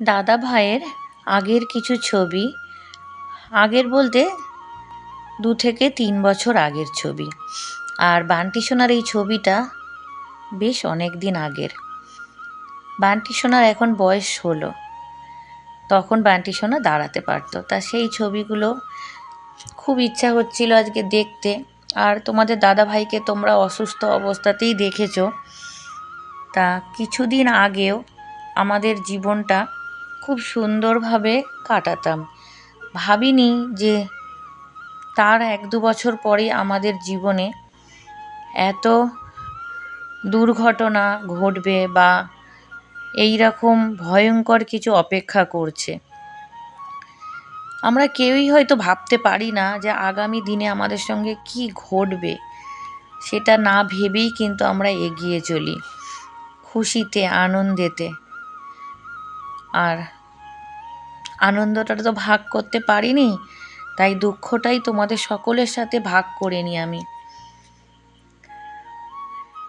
দাদা ভাইয়ের আগের কিছু ছবি, আগের বলতে দু থেকে তিন বছর আগের ছবি। আর বান্টি সোনার এই ছবিটা বেশ অনেক দিন আগের। বান্টি সোনার এখন বয়স হলো তখন বান্টি সোনা দাঁড়াতে পারতো। তা সেই ছবিগুলো খুব ইচ্ছা হচ্ছিল আজকে দেখতে। আর তোমাদের দাদা ভাইকে তোমরা অসুস্থ অবস্থাতেই দেখেছ। তা কিছুদিন আগেও আমাদের জীবনটা খুব সুন্দরভাবে কাটাতাম। ভাবিনি যে তার এক দু বছর পরেই আমাদের জীবনে এত দুর্ঘটনা ঘটবে বা এই রকম ভয়ঙ্কর কিছু অপেক্ষা করছে। আমরা কেউই হয়তো ভাবতে পারি না যে আগামী দিনে আমাদের সঙ্গে কি ঘটবে, সেটা না ভেবেই কিন্তু আমরা এগিয়ে চলি, খুশিতে, আনন্দেতে। আর আনন্দটা তো ভাগ করতে পারিনি, তাই দুঃখটাই তোমাদের সকলের সাথে ভাগ করে নিই আমি।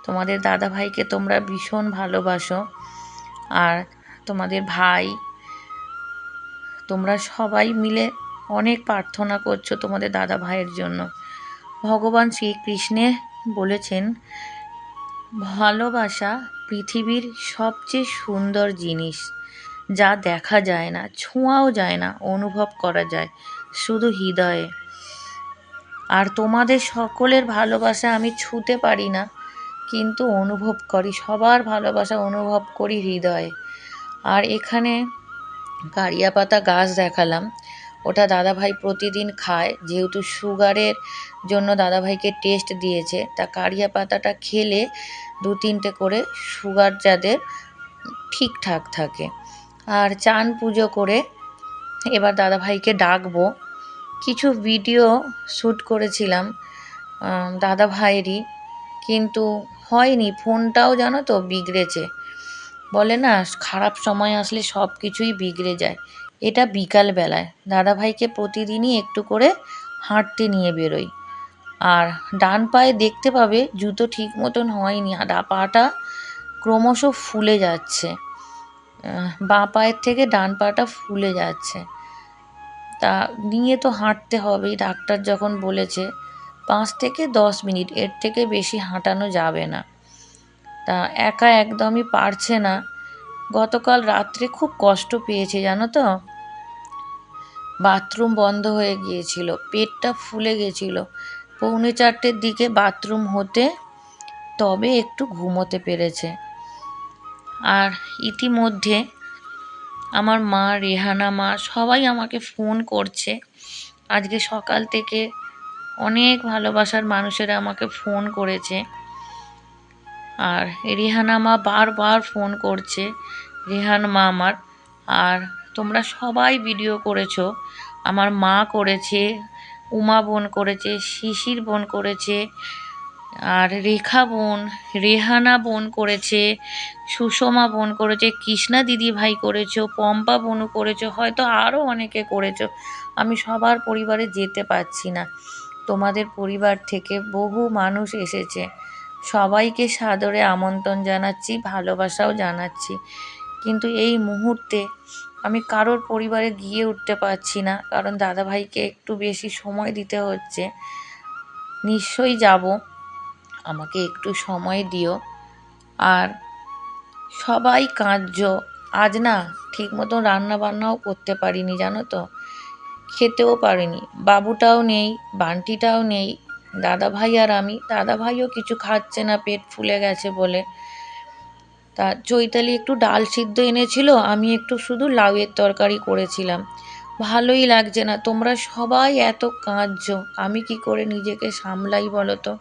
তোমাদের দাদা ভাইকে তোমরা ভীষণ ভালোবাসো, আর তোমাদের ভাই, তোমরা সবাই মিলে অনেক প্রার্থনা করছ তোমাদের দাদা ভাইয়ের জন্য। ভগবান শ্রীকৃষ্ণে বলেছেন, ভালোবাসা পৃথিবীর সবচেয়ে সুন্দর জিনিস। যা দেখা যায় না, ছোঁয়াও যায় না, অনুভব করা যায়, শুধু হৃদয়ে। আর তোমাদের সকলের ভালোবাসা আমি ছুতে পারি না, কিন্তু অনুভব করি, সবার ভালোবাসা অনুভব করি হৃদয়ে। আর এখানে কারিয়া পাতা গাছ দেখালাম, ওটা দাদাভাই প্রতিদিন খায়, যেহেতু সুগারের জন্য দাদাভাইকে টেস্ট দিয়েছে, তা কারিয়া পাতাটা খেলে দু তিনটে করে সুগার যাদের ঠিকঠাক থাকে। আর চান পুজো করে এবার দাদাভাইকে ডাকবো। কিছু ভিডিও শ্যুট করেছিলাম দাদা ভাইয়েরই কিন্তু হয়নি। ফোনটাও জানো তো বিগড়েছে। বলে না, খারাপ সময় আসলে সব কিছুই বিগড়ে যায়। এটা বিকালবেলায়। দাদাভাইকে প্রতিদিনই একটু করে হাঁটতে নিয়ে বেরোই। আর ডান পায়ে দেখতে পাবে, জুতো ঠিক মতন হয়নি, আর পাটা ক্রমশ ফুলে যাচ্ছে। বাঁ পায়ের থেকে ডান পাটা ফুলে যাচ্ছে। তা নিয়ে তো হাঁটতে হবেই ডাক্তার যখন বলেছে, পাঁচ থেকে দশ মিনিট, এর থেকে বেশি হাঁটানো যাবে না। তা একা একদমই পারছে না। গতকাল রাত্রে খুব কষ্ট পেয়েছে, জানো তো? বাথরুম বন্ধ হয়ে গিয়েছিল, পেটটা ফুলে গেছিল। পৌনে চারটের দিকে বাথরুম হতে তবে একটু ঘুমোতে পেরেছে। আর ইতিমধ্যে আমার মা, রেহানা মা সবাই আমাকে ফোন করছে। আজকে সকাল থেকে অনেক ভালোবাসার মানুষেরা আমাকে ফোন করেছে। আর রেহানা মা বারবার ফোন করছে, রেহান মা আমার, আর তোমরা সবাই ভিডিও করেছ। আমার মা করেছে, উমা বোন করেছে, শিশির বোন করেছে, আর রেখা বোন, রেহানা বোন করেছে সুষমা বোন করেছে, কৃষ্ণা দিদি ভাই করেছ, পম্পা বোনও করেছ, হয়তো আরও অনেকে করেছ। আমি সবার পরিবারে যেতে পারছি না। তোমাদের পরিবার থেকে বহু মানুষ এসেছে। সবাইকে সাদরে আমন্ত্রণ জানাচ্ছি, ভালোবাসাও জানাচ্ছি। কিন্তু এই মুহূর্তে আমি কারোর পরিবারে গিয়ে উঠতে পারছি না, কারণ দাদাভাইকে একটু বেশি সময় দিতে হচ্ছে। নিশ্চয়ই যাব। আমাকে একটু সময় দিও। আর সবাই কাঁদছ। আজ না ঠিক মতন রান্না বান্নাও করতে পারিনি, জানো তো। খেতেও পারিনি। বাবুটাও নেই, বান্টিটাও নেই দাদা ভাই আর আমি। দাদা ভাইও কিছু খাচ্ছে না, পেট ফুলে গেছে বলে। তা চৈতালি একটু ডাল সিদ্ধ এনেছিল, আমি একটু শুধু লাউয়ের তরকারি করেছিলাম। ভালোই লাগছে না, তোমরা সবাই এত কাঁদছ। আমি কি করে নিজেকে সামলাই বলো তো?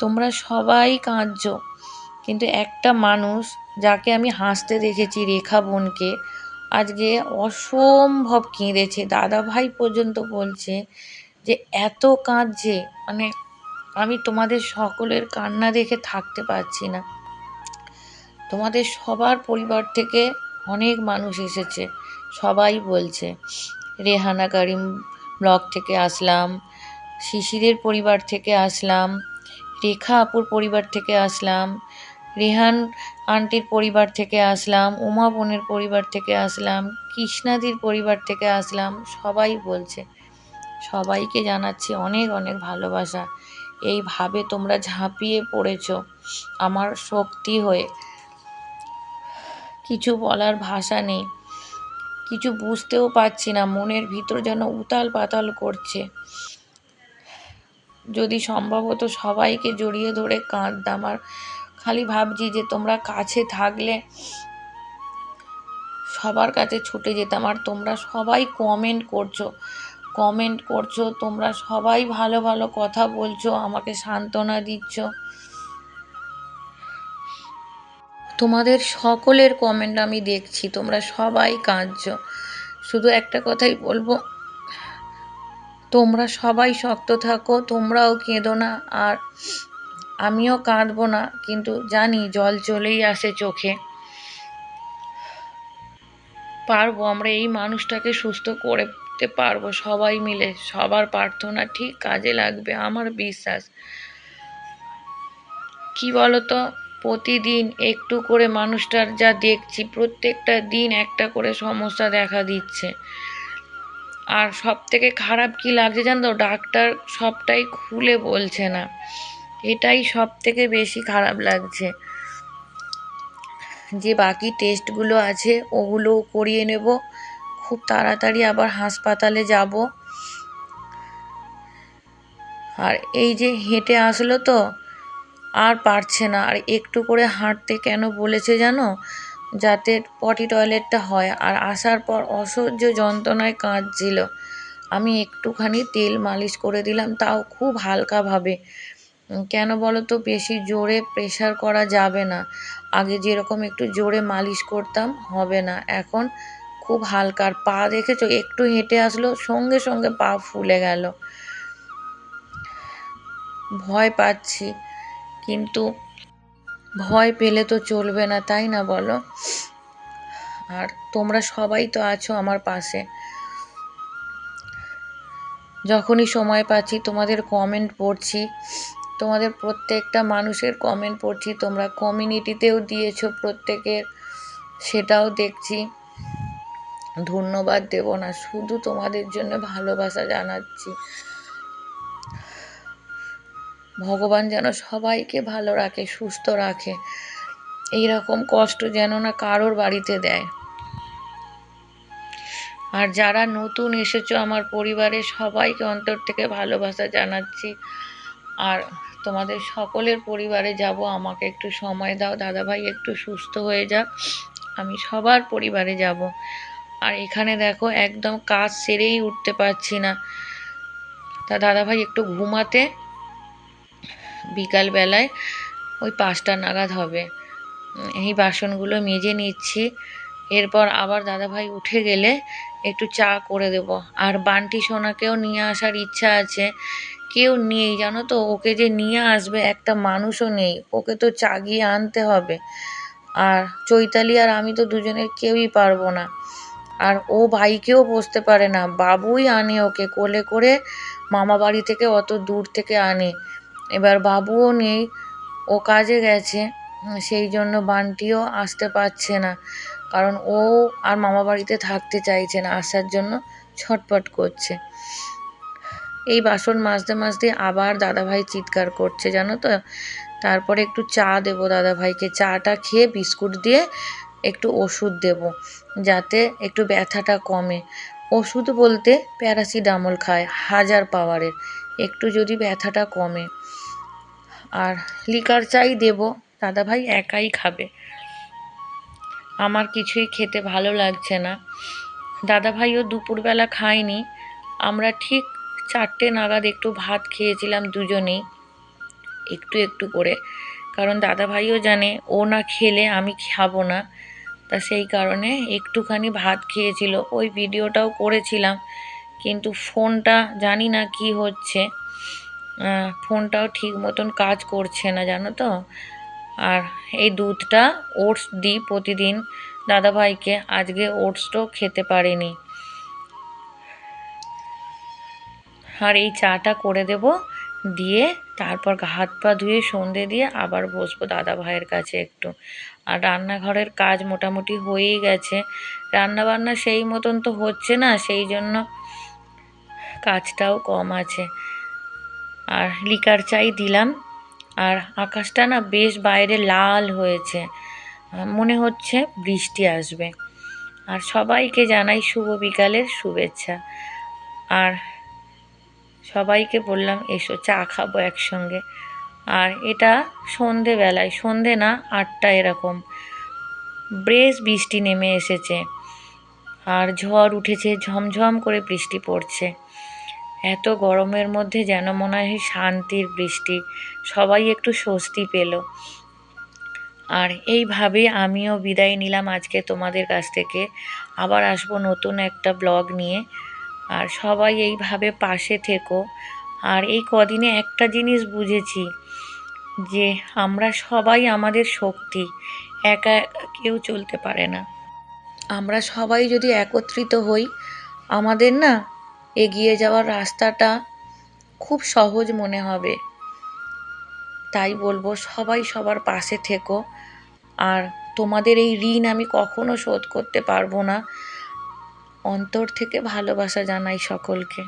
তোমরা সবাই কাঁদছ। কিন্তু একটা মানুষ যাকে আমি হাসতে দেখেছি রেখা বোনকে। আজকে অসম্ভব কেঁদেছে। দাদা ভাই পর্যন্ত বলছে যে, এত কাঁদছে। মানে আমি তোমাদের সকলের কান্না দেখে থাকতে পারছি না। তোমাদের সবার পরিবার থেকে অনেক মানুষ এসেছে। সবাই বলছে, রেহানা কারিম ব্লক থেকে আসলাম, শিশিরের পরিবার থেকে আসলাম, রেখা আপুর পরিবার থেকে আসলাম রেহান আন্টির পরিবার থেকে আসলাম, উমা বোনের পরিবার থেকে আসলাম, কৃষ্ণাদির পরিবার থেকে আসলাম, সবাই বলছে। সবাইকে জানাচ্ছি অনেক অনেক ভালোবাসা। এইভাবে তোমরা ঝাঁপিয়ে পড়েছ আমার শক্তি হয়ে। কিছু বলার ভাষা নেই। কিছু বুঝতেও পারছি না, মনের ভিতর যেন উতাল পাতাল করছে। যদি সম্ভবত সবাইকে জড়িয়ে ধরে কাঁদতাম আর খালি ভাবছি যে তোমরা কাছে থাকলে সবার কাছে ছুটে যেতাম। আর তোমরা সবাই কমেন্ট করছ। কমেন্ট করছ, তোমরা সবাই ভালো ভালো কথা বলছো, আমাকে সান্ত্বনা দিচ্ছ। তোমাদের সকলের কমেন্ট আমি দেখছি, তোমরা সবাই কাঁদছো। শুধু একটা কথাই বলব, তোমরা সবাই শক্ত থাকো, তোমরাও কেঁদো না। আর আমিও কাঁদবো না, কিন্তু জানি জল চলেই আসে চোখে। পারব, আমরা এই মানুষটাকে সুস্থ করতে পারব সবাই মিলে। সবার প্রার্থনা ঠিক কাজে লাগবে, আমার বিশ্বাস। কি বলতো, প্রতিদিন একটু করে মানুষটার যা দেখছি, প্রত্যেকটা দিন একটা করে সমস্যা দেখা দিচ্ছে। আর সব থেকে খারাপ কি লাগছে জানো তো ডাক্তার সবটাই খুলে বলছে না। এটাই সব থেকে বেশি খারাপ লাগছে। যে বাকি টেস্টগুলো আছে ওগুলোও করিয়ে নেব। খুব তাড়াতাড়ি আবার হাসপাতালে যাব। আর এই যে হেঁটে আসলো তো, আর পারছে না। আর একটু করে হাঁটতে কেন বলেছে জানো? যাতে পটি টয়লেটটা হয়। আর আসার পর অসহ্য যন্ত্রণায় কাঁদছিল। আমি একটুখানি তেল মালিশ করে দিলাম, তাও খুব হালকাভাবে। কেন বলো তো, বেশি জোরে প্রেশার করা যাবে না। আগে যেরকম একটু জোরে মালিশ করতাম, হবে না। এখন খুব হালকা। আর পা দেখেছ, একটু হেঁটে আসলো, সঙ্গে সঙ্গে পা ফুলে গেল। ভয় পাচ্ছি, কিন্তু ভয় পেলে তো চলবে না, তাই না বলো? আর তোমরা সবাই তো আছো আমার পাশে। যখনই সময় পাচ্ছি, তোমাদের কমেন্ট পড়ছি। তোমাদের প্রত্যেকটা মানুষের কমেন্ট পড়ছি, তোমরা কমিউনিটিতেও দিয়েছ প্রত্যেকের, সেটাও দেখছি। ধন্যবাদ দেব না, শুধু তোমাদের জন্য ভালোবাসা জানাচ্ছি। ভগবান যেন সবাইকে ভালো রাখে, সুস্থ রাখে। এই রকম কষ্ট যেন না কারোর বাড়িতে দেয়। আর যারা নতুন এসেছ আমার পরিবারে সবাইকে অন্তর থেকে ভালোবাসা জানাচ্ছি। আর তোমাদের সকলের পরিবারে যাব, আমাকে একটু সময় দাও, দাদাভাই একটু সুস্থ হয়ে যাক, আমি সবার পরিবারে যাব। আর এখানে দেখো, একদম কাজ সেরেই উঠতে পারছি না। তা দাদাভাই একটু ঘুমাতে, বিকালবেলায় ওই পাঁচটা নাগাদ হবে। এই বাসনগুলো মেজে নিচ্ছি, এরপর আবার দাদাভাই উঠে গেলে একটু চা করে দেব। আর বান্টি সোনাকেও নিয়ে আসার ইচ্ছা আছে কেউ নেই, জানো তো? ওকে যে নিয়ে আসবে, একটা মানুষও নেই। ওকে তো চাগিয়ে আনতে হবে। আর চৈতালি আর আমি তো দুজনের কেউই পারব না। আর ও ভাইকেও বসতে পারে না। বাবুই আনে ওকে, কোলে করে মামা বাড়ি থেকে অত দূর থেকে আনে। এবার বাবুও নেই, ও কাজে গেছে। সেই জন্য বান্টিও আসতে পারছে না। কারণ ও আর মামা বাড়িতে থাকতে চাইছে না। আসার জন্য ছটপট করছে। এই বাসন মাজতে মাজতে আবার দাদাভাই চিৎকার করছে, জানো তো? তারপরে একটু চা দেবো দাদাভাইকে। চাটা খেয়ে বিস্কুট দিয়ে একটু ওষুধ দেব, যাতে একটু ব্যথাটা কমে। ওষুধ বলতে প্যারাসিটামল খায়, হাজার পাওয়ারের। একটু যদি ব্যথাটা কমে। আর লিকার চাই দেব, দাদাভাই একাই খাবে। আমার কিছুই খেতে ভালো লাগছে না। দাদাভাইও দুপুরবেলা খায়নি। আমরা ঠিক চারটে নাগাদ একটু ভাত খেয়েছিলাম দুজনেই, একটু একটু করে। কারণ দাদাভাইও জানে, ও না খেলে আমি খাব না। তা সেই কারণে একটুখানি ভাত খেয়েছিল। ওই ভিডিওটাও করেছিলাম, কিন্তু ফোনটা জানি না কি হচ্ছে। ফোনটাও ঠিক মতন কাজ করছে না, জানো তো? আর এই দুধটা ওটস দিই প্রতিদিন দাদাভাইকে, আজকে ওটসটাও খেতে পারেনি। আর এই চাটা করে দেব। দিয়ে তারপর হাত পা ধুয়ে সন্ধে দিয়ে আবার বসবো দাদা ভাইয়ের কাছে একটু। আর রান্নাঘরের কাজ মোটামুটি হয়েই গেছে। রান্না বান্না সেই মতন তো হচ্ছে না, সেই জন্য কাজটাও কম আছে। আর লিকার চাই দিলাম। আর আকাশটা না বেশ বাইরে লাল হয়েছে। মনে হচ্ছে বৃষ্টি আসবে। আর সবাইকে জানাই শুভ বিকালের শুভেচ্ছা। আর সবাইকে বললাম, এসো, চা খাব একসঙ্গে। আর এটা সন্ধেবেলায়, সন্ধে না, আটটা এরকম। বেশ বৃষ্টি নেমে এসেছে আর ঝড় উঠেছে, ঝমঝম করে বৃষ্টি পড়ছে। এত গরমের মধ্যে যেন মনে হয় শান্তির বৃষ্টি, সবাই একটু স্বস্তি পেল। আর এইভাবে আমিও বিদায় নিলাম আজকে তোমাদের কাছ থেকে। আবার আসব নতুন একটা ব্লগ নিয়ে। আর সবাই এইভাবে পাশে থেকো। আর এই কদিনে একটা জিনিস বুঝেছি, যে আমরা সবাই আমাদের শক্তি, একা কেউ চলতে পারে না। আমরা সবাই যদি একত্রিত হই, আমাদের না এগিয়ে যাওয়ার রাস্তাটা খুব সহজ মনে হবে। তাই বলব, সবাই সবার পাশে থেকো। আর তোমাদের এই ঋণ আমি কখনো শোধ করতে পারব না। অন্তর থেকে ভালোবাসা জানাই সকলকে।